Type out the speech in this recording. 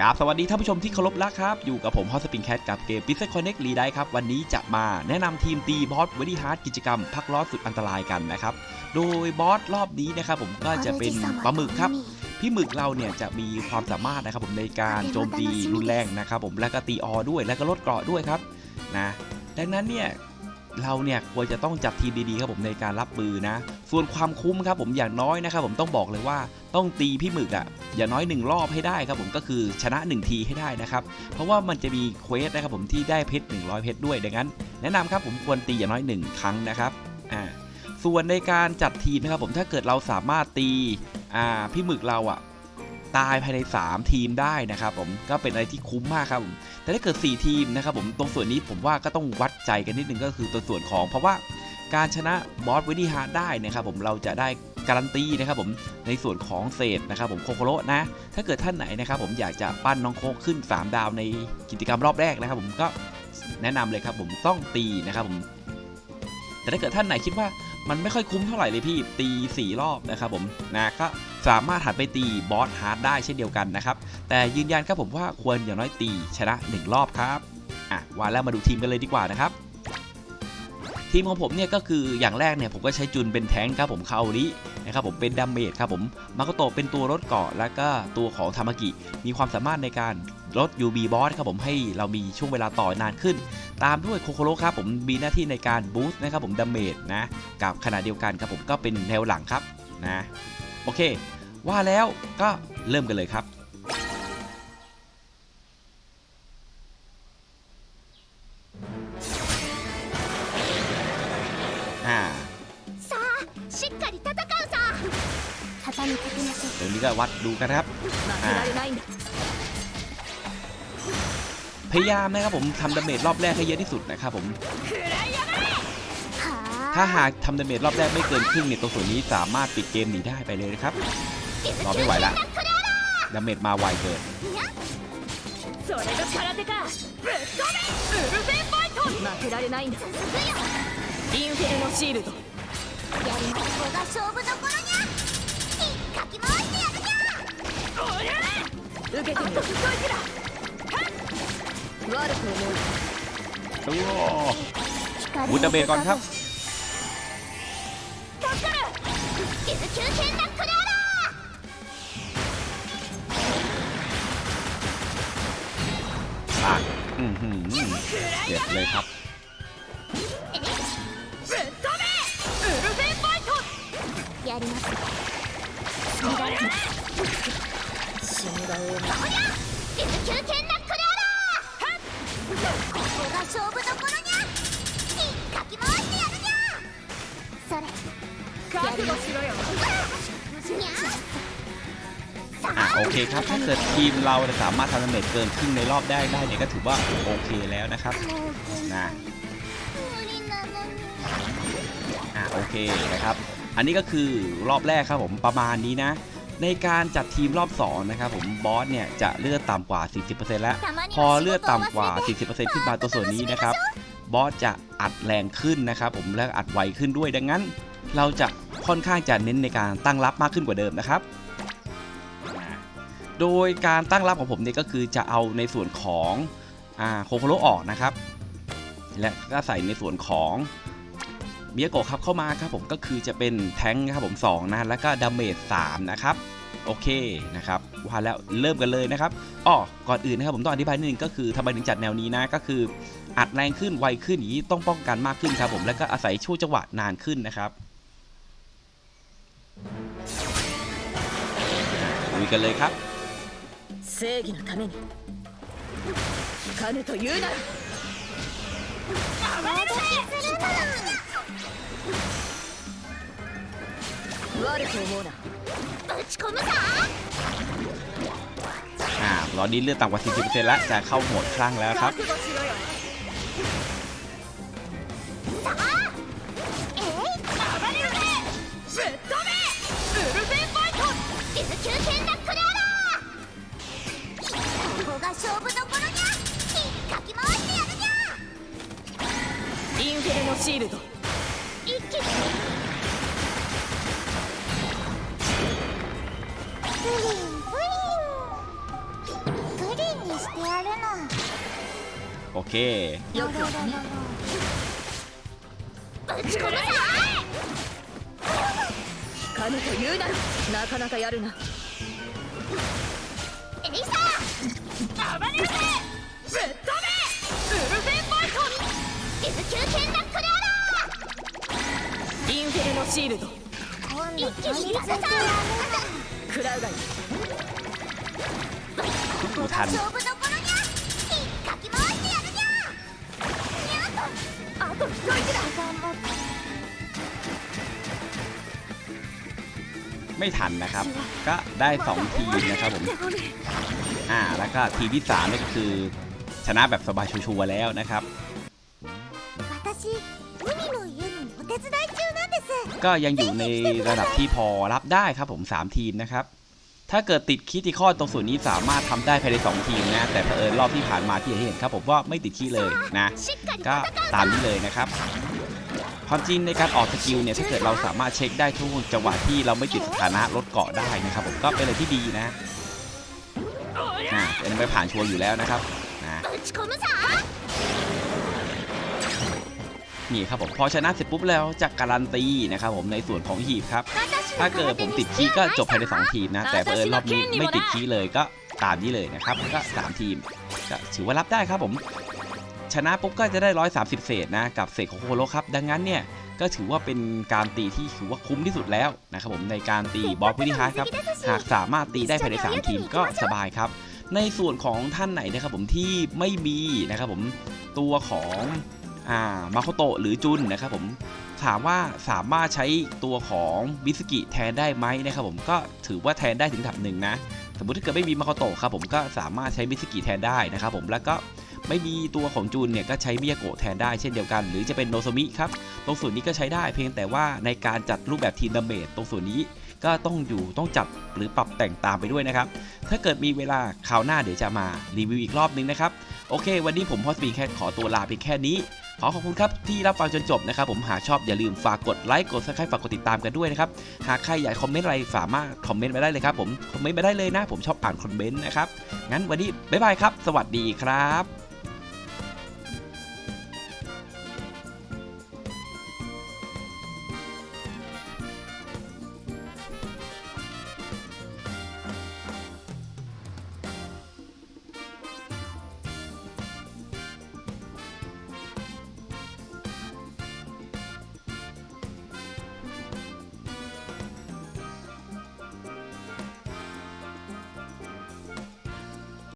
กราบสวัสดีท่านผู้ชมที่เคารพรักครับ อยู่กับผมฮอสปินแคทกับเกม b i s คอนเน็กรีได้ครับ วันนี้จะมาแนะนำทีมตีบอสเวดี้ฮาร์ดกิจกรรม พักล้อสุดอันตรายกันนะครับ โดยบอสรอบนี้นะครับผมก็จะเป็นปลาหมึกครับพี่หมึกเราเนี่ยจะมีความสามารถนะครับผมในการโจมตีรุนแรงนะครับผมแล้วก็ตีออด้วยแล้วก็ลดเกราะด้วยครับนะดังนั้นเนี่ย เราเนี่ยควรจะต้องจัดทีมดีๆครับผมในการรับมือนะ ส่วนความคุ้มครับผมอย่างน้อยนะครับผมต้องบอกเลยว่าต้องตีพี่หมึกอะ่ะอย่างน้อยหนึ่งรอบให้ได้ครับผมก็คือชนะ 1 ทีให้ได้นะครับ เพราะว่ามันจะมีเควสนะครับผมที่ได้เพชร100 เพชรด้วยดังนั้น แนะนำครับผมควรตีอย่างน้อย 1 ครั้งนะครับอ่าส่วนในการจัดทีมนะครับผมถ้าเกิดเราสามารถตีอ่าพี่หมึกเราอะ่ะ ตายภายใน 3 ทีมได้นะครับผมก็เป็นอะไรที่คุ้มมากครับผมแต่ถ้าเกิด 4 ทีมนะครับผมตรงส่วนนี้ผมว่าก็ต้องวัดใจกันนิดนึงก็คือตัวส่วนของเพราะว่าการชนะบอสเวดี้ฮาร์ดได้นะครับผมเราจะได้การันตีนะครับผมในส่วนของเศษนะครับผมโคโคโรนะถ้าเกิดท่านไหนนะครับผมอยากจะปั้นน้องโคขึ้น 3 ดาวในกิจกรรมรอบแรกนะครับผมก็แนะนำเลยครับผมต้องตีนะครับผมแต่ถ้าเกิดท่านไหนคิดว่า มันไม่ค่อยคุ้มเท่าไหร่เลยพี่ตี4รอบนะครับผมนะก็สามารถหันไปตีบอสฮาร์ดได้เช่นเดียวกันนะครับ แต่ยืนยันครับผมว่าควรอย่างน้อยตีชนะ 1 รอบครับอะว่าแล้วมาดูทีมกันเลยดีกว่านะครับทีมของผมเนี่ยก็คืออย่างแรกเนี่ยผมก็ใช้จุนเป็นแท้งครับผมคาโอรินะครับผมเป็นดาเมจครับผมมาโกโตเป็นตัวรถเกาะแล้วก็ตัวของทามากิมีความสามารถในการลด UB บอสครับผมให้เรามีช่วงเวลาต่อนานขึ้น ตามด้วยโคโคโรครับผมมีหน้าที่ในการบูสต์นะครับผมดาเมจนะกับขณะเดียวกันครับผมก็เป็นแนวหลังครับนะโอเค ว่าแล้วก็เริ่มกันเลยครับนี้ก็วัดดูกันครับ う負けられないんだ พยายามนะครับผมทำดาเมจรอบแรกให้เยอะที่สุดนะครับผม は ถ้าหากทำดาเมจรอบแรกไม่เกินครึ่งเนี่ยตรงส่วนนี้สามารถปิดเกมหนีได้ไปเลยนะครับ รอไม่ไหวละดาเมจมาไวเกิน それが空手かぶっ飛べウルフェンファイト負けられないんだ続くよインフェルノシールドやりまここが勝負どころに 受けてみろそいつら悪く思う โอ้วุฒดาเมจก่อนครับ かかる水球戦ナックルアラ ปากอือหือเจ็บเลยครับ ぶっ飛べウルフェンファイトやります 死んだ死んだおりゃ水球剣ナックルアラーここが勝負どころにゃかき回してやるにゃそれ覚悟しろよにゃさ อ่ะ あ โอเคครับ ถ้าเกิดทีมเราสามารถทำดาเมจเกินครึ่งในรอบได้ได้เนี่ยก็ถือว่าโอเคแล้วนะครับ นะ 無理なのに อ่ะโอเคนะครับ อันนี้ก็คือรอบแรกครับผมประมาณนี้นะ ในการจัดทีมรอบ 2 นะครับผมบอสเนี่ยจะเลือดต่ำกว่า 40%แล้ว พอเลือดต่ำกว่า 40%ขึ้นมาตัวส่วนนี้นะครับบอสจะอัดแรงขึ้นนะครับผมและอัดไวขึ้นด้วยดังนั้น เราจะค่อนข้างจะเน้นในการตั้งรับมากขึ้นกว่าเดิมนะครับ โดยการตั้งรับของผมเนี่ยก็คือจะเอาในส่วนของโคโคโลออกนะครับ และก็ใส่ในส่วนของ เบียโกะครับเข้ามาครับผมก็คือจะเป็นแท้งนะครับผม2นะแล้วก็ดาเมจ3นะครับโอเคนะครับว่าแล้วเริ่มกันเลยนะครับอ้อก่อนอื่นนะครับผมต้องอธิบายนิดนึงก็คือทำไมถึงจัดแนวนี้นะก็คืออัดแรงขึ้นไวขึ้นอย่างนี้ต้องป้องกันมากขึ้นครับผมแล้วก็อาศัยช่วงจังหวะนานขึ้นนะครับลุยกันเลยครับ 正義のために金というなら暴れる 悪く思うなぶち込むさ อ่าตอนนี้เลือดต่ำกว่า 40%แล้วจะเข้าโหมดคลั่งแล้วครับ 覚悟しろよさあえい暴れるねぶっ飛べウルフェンファイト水球剣ナックルアラーここが勝負どころにゃかき回してやるにゃインフェルノシールド オッケーよくねぶち込むぞ引かぬと言うななかなかやるなエリサ暴れるぜぶっ飛べウルフェンバイト剣ダックラーインフェルシールド一気にせたクラウイ勝負の と一人だ頑張って ไม่ทันนะครับ ก็ได้ 2 ทีมนะครับผม อ่า แล้วก็ทีมที่3นี่ก็คือ ชนะแบบสบายชัวร์ๆแล้วนะครับ 私海の家のお手伝い中なんです ก็ยังอยู่ในระดับที่พอรับได้ครับผม 3 ทีมนะครับ ถ้าเกิดติดคีติคอตรงส่วนนี้สามารถทำได้ภายใน2ทีมนะ แต่เผอิญรอบที่ผ่านมาที่เห็นครับผมว่าไม่ติดคีเลยนะ ก็ตามนี้เลยนะครับ ความจริงในการออกสกิลเนี่ยถ้าเกิดเราสามารถเช็คได้ทุกจังหวะที่เราไม่ติดสถานะลดเกาะได้นะครับผมก็เป็นอะไรที่ดีนะนะเป็นไปผ่านชัวร์อยู่แล้วนะครับนะนี่ครับผมพอชนะเสร็จปุ๊บแล้วจะการันตีนะครับผมในส่วนของหีบครับ ถ้าเกิดผมติดคีย์ก็จบภายในสองทีมนะ แต่เผอิญรอบนี้ไม่ติดคีย์เลยก็ตามนี้เลยนะครับ ก็สามทีมก็ถือว่ารับได้ครับผม ชนะปุ๊บก็จะได้ 130 เศษนะ กับเศษของโคโลครับ ดังนั้นเนี่ยก็ถือว่าเป็นการตีที่ถือว่าคุ้มที่สุดแล้วนะครับผมในการตีบอสวิธิฮาร์ดครับ หากสามารถตีได้ภายใน 3 ทีมก็สบายครับ ในส่วนของท่านไหนนะครับผมที่ไม่มีนะครับผมตัวของอ่ามาโคโตะหรือจุนนะครับผม ถามว่าสามารถใช้ตัวของบิสกิแทนได้ไหมนะครับผมก็ถือว่าแทนได้ถึงระดับหนึ่งนะ สมมติถ้าเกิดไม่มีมาโคโตะครับผมก็สามารถใช้บิสกิแทนได้นะครับผมแล้วก็ไม่มีตัวของจูนเนี่ยก็ใช้มิยาโกะแทนได้เช่นเดียวกัน หรือจะเป็นโนโซมิครับตรงส่วนนี้ก็ใช้ได้เพียงแต่ว่าในการจัดรูปแบบทีมดาเมจตรงส่วนนี้ก็ต้องอยู่ต้องจัดหรือปรับแต่งตามไปด้วยนะครับ ถ้าเกิดมีเวลาคราวหน้าเดี๋ยวจะมารีวิวอีกรอบนึงนะครับ โอเค วันนี้ผมพอสปีแคทขอตัวลาเพียงแค่นี้ ขอขอบคุณครับที่รับฟังจนจบนะครับผมหากชอบอย่าลืมฝากกดไลค์กดซับสไครต์ฝากกดติดตามกันด้วยนะครับหากใครอยากคอมเมนต์อะไรสามารถคอมเมนต์มาได้เลยครับผมคอมเมนต์มาได้เลยนะ ผมชอบอ่านคอมเมนต์นะครับงั้นวันนี้บ๊ายบายครับ สวัสดีครับ